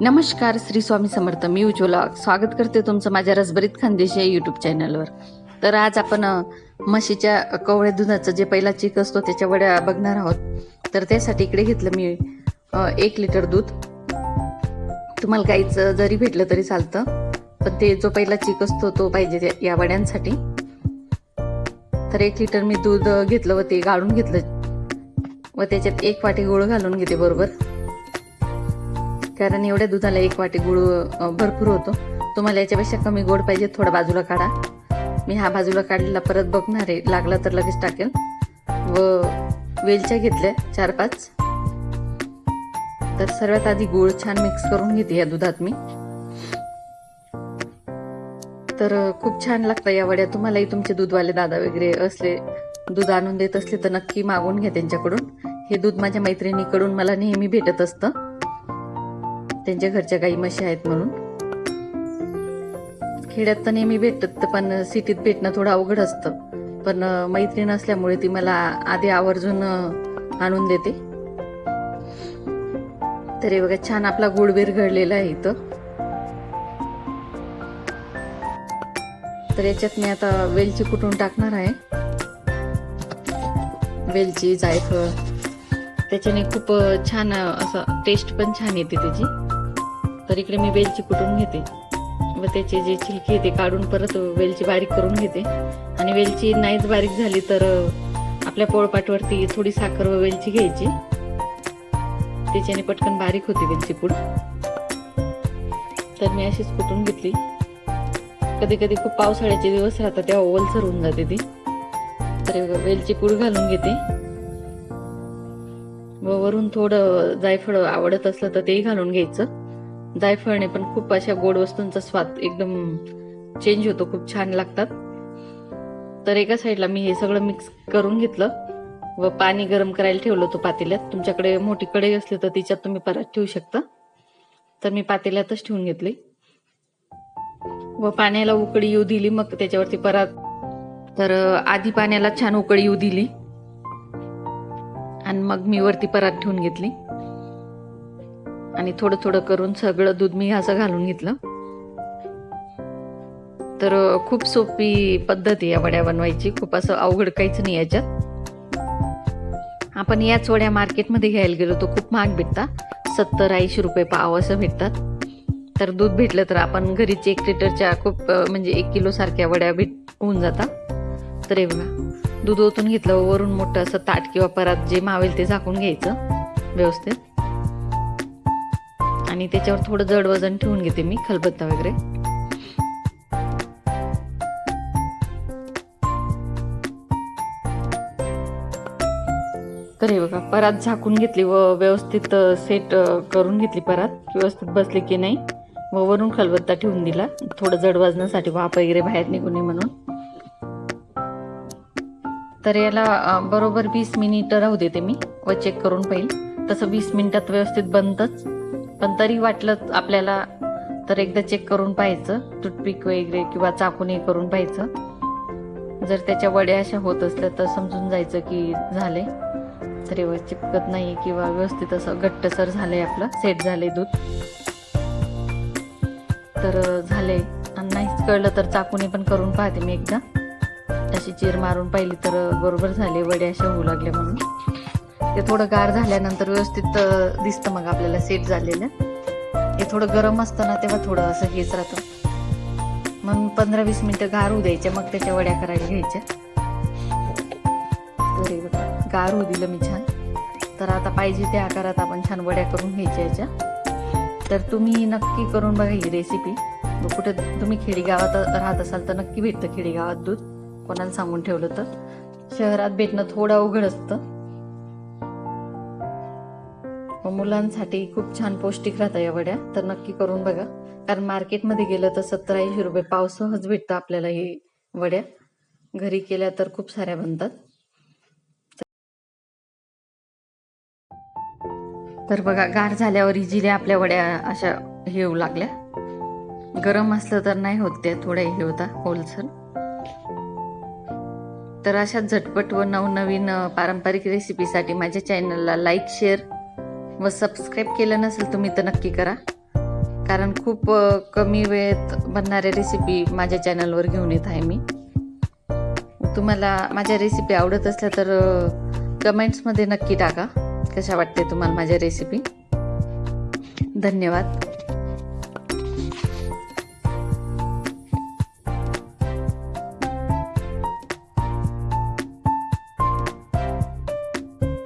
नमस्कार श्री स्वामी समर्थ. मी उज्ज्वला. स्वागत करते तुमचं माझ्या रसभरीत खानदेशी या यूट्यूब चॅनलवर तर आज आपण म्हशीच्या कवळ्या दुधाचं जे पहिला चीक असतो त्याच्या वड्या बघणार आहोत. तर त्यासाठी इकडे घेतलं मी एक लिटर दूध. तुम्हाला गाईचं जरी भेटलं तरी चालतं. पण ते जो पहिला चीक असतो तो पाहिजे त्या- या वड्यांसाठी. तर एक लिटर मी दूध घेतलं व ते गाळून घेतलं. व त्याच्यात एक वाटी गुळ घालून घेते बरोबर. कारण एवढ्या दुधाला एक वाटी गुळ भरपूर होतो. तुम्हाला याच्यापेक्षा कमी गोड पाहिजे थोडा बाजूला काढा. मी हा बाजूला काढलेला परत बघणार आहे. लागला तर लगेच टाकेल. व वेलच्या घेतल्या चार पाच. तर सर्वात आधी गुळ छान मिक्स करून घेते या दुधात मी. तर खूप छान लागतं या वड्या. तुम्हालाही तुमचे दूधवाले दादा वगैरे असले दूध आणून देत असले तर नक्की मागून घ्या त्यांच्याकडून. हे दूध माझ्या मैत्रिणीकडून मला नेहमी भेटत असतं. त्यांच्या घरच्या काही म्हशी आहेत म्हणून. खेड्यात तर नेहमी भेटत पण सिटीत भेटणं थोडं अवघड असतं. पण मैत्रीण असल्यामुळे ती मला आधी आवर्जून आणून देते. तरी बघा छान आपला गुडबेर घडलेला आहे इथं. तर याच्यात मी आता वेलची कुटून टाकणार आहे. वेलची जायफळ. त्याच्याने खूप छान असं टेस्ट पण छान येते त्याची. तर इकडे मी वेलची कुटून घेते. व त्याचे जे छिलके ते काढून परत वेलची बारीक करून घेते. आणि वेलची नाहीच बारीक झाली तर आपल्या पोळपाटवरती थोडी साखर व वेलची घ्यायची. त्याच्याने पटकन बारीक होते वेलची पूड. तर मी अशीच कुटून घेतली. कधी कधी खूप पावसाळ्याचे दिवस राहतात तेव्हा ओलसर होऊन जाते ती. तर वेलची पूड घालून घेते. व वरून थोडं जायफळ आवडत असलं तर तेही घालून घ्यायचं. जायफळने पण खूप अशा गोड वस्तूंचा स्वाद एकदम चेंज होतो खूप छान लागतात. तर एका साईडला मी हे सगळं मिक्स करून घेतलं व पाणी गरम करायला ठेवलं होतं पातेल्यात. तुमच्याकडे मोठी कढई असली तर तिच्यात तुम्ही परत ठेवू शकता. तर मी पातेल्यातच ठेवून घेतली. व पाण्याला उकळी येऊ दिली मग त्याच्यावरती परत तर आधी पाण्याला छान उकळी येऊ दिली. आणि मग मी वरती परात ठेवून घेतली. आणि थोडं थोडं करून सगळं दूध मी असं घालून घेतलं. तर खूप सोपी पद्धत आहे या वड्या बनवायची. खूप असं अवघड काहीच नाही याच्यात. आपण याच वड्या मार्केटमध्ये घ्यायला गेलो तर खूप महाग भेटतात. सत्तर ऐंशी रुपये पाव असं भेटतात. तर दूध भेटलं तर आपण घरीच एक लिटरच्या खूप म्हणजे एक किलो सारख्या वड्या भेट होऊन जातात. तर हे बघा दूध ओतून घेतलं वरून मोठं असं ताट किंवा परात जे मावेल ते झाकून घ्यायचं व्यवस्थित. आणि त्याच्यावर थोडं जड वजन ठेवून घेते मी खलबत्ता वगैरे. तर हे बघा परात झाकून घेतली व व्यवस्थित सेट करून घेतली परात. व्यवस्थित बसली की नाही व वरून खलबत्ता ठेवून दिला. थोडं जड वाजण्यासाठी वाफ वगैरे बाहेर निघू नये म्हणून. तर याला बरोबर वीस मिनिट राहू देते मी व चेक करून पाहिजे तसं वीस मिनिटात व्यवस्थित बनतच. पण तरी वाटलं आपल्याला तर एकदा चेक करून पाहायचं टूथपिक वगैरे किंवा चाकूने करून पाहायचं. जर त्याच्या वड्या अशा होत असल्या तर समजून जायचं की झाले. तरी चिपकत नाही किंवा व्यवस्थित असं घट्टसर झालंय आपलं सेट झाले दूध. तर झाले. आणि नाहीच कळलं तर चाकूने पण करून पाहते मी एकदा. अशी चीर मारून पाहिली तर बरोबर झाले वडे अशा होऊ लागले म्हणून. ते थोडं गार झाल्यानंतर व्यवस्थित दिसतं मग आपल्याला सेट झालेलं. हे थोडं गरम असतं ना तेव्हा थोडं असं हेच राहतं. मग पंधरा वीस मिनिटं गार होऊ द्यायच्या मग त्याच्या वड्या करायला घ्यायच्या. तर गार होऊ दिलं मी छान. तर आता पाहिजे त्या आकारात आपण छान वड्या करून घ्यायच्या याच्या. तर तुम्ही नक्की करून बघा ही रेसिपी कुठे तुम्ही खेडेगावात राहत असाल तर नक्की भेटतं खेडेगावात दूध. कोणाला सांगून ठेवलं तर. शहरात भेटणं थोडं अवघड असतं. मुलांसाठी खूप छान पौष्टिक राहतं या वड्या. तर नक्की करून बघा. कारण मार्केटमध्ये गेलं तर सत्तर ऐंशी रुपये पाव सहज भेटतं आपल्याला हे वड्या. घरी केल्या तर खूप साऱ्या बनतात. तर बघा गार झाल्यावर इजिली आपल्या वड्या अशा हे लागल्या. गरम असलं तर नाही होत त्या थोड्या हे होता होलसर तर अशा झटपट व नवनवीन पारंपरिक रेसिपीसाठी माझ्या चॅनलला लाईक शेअर व सबस्क्राईब केलं नसेल तुम्ही तर नक्की करा. कारण खूप कमी वेळेत बनणाऱ्या रेसिपी माझ्या चॅनलवर घेऊन येत आहे मी. तुम्हाला माझ्या रेसिपी आवडत असल्या तर कमेंट्समध्ये नक्की टाका. कशा वाटते तुम्हाला माझ्या रेसिपी धन्यवाद.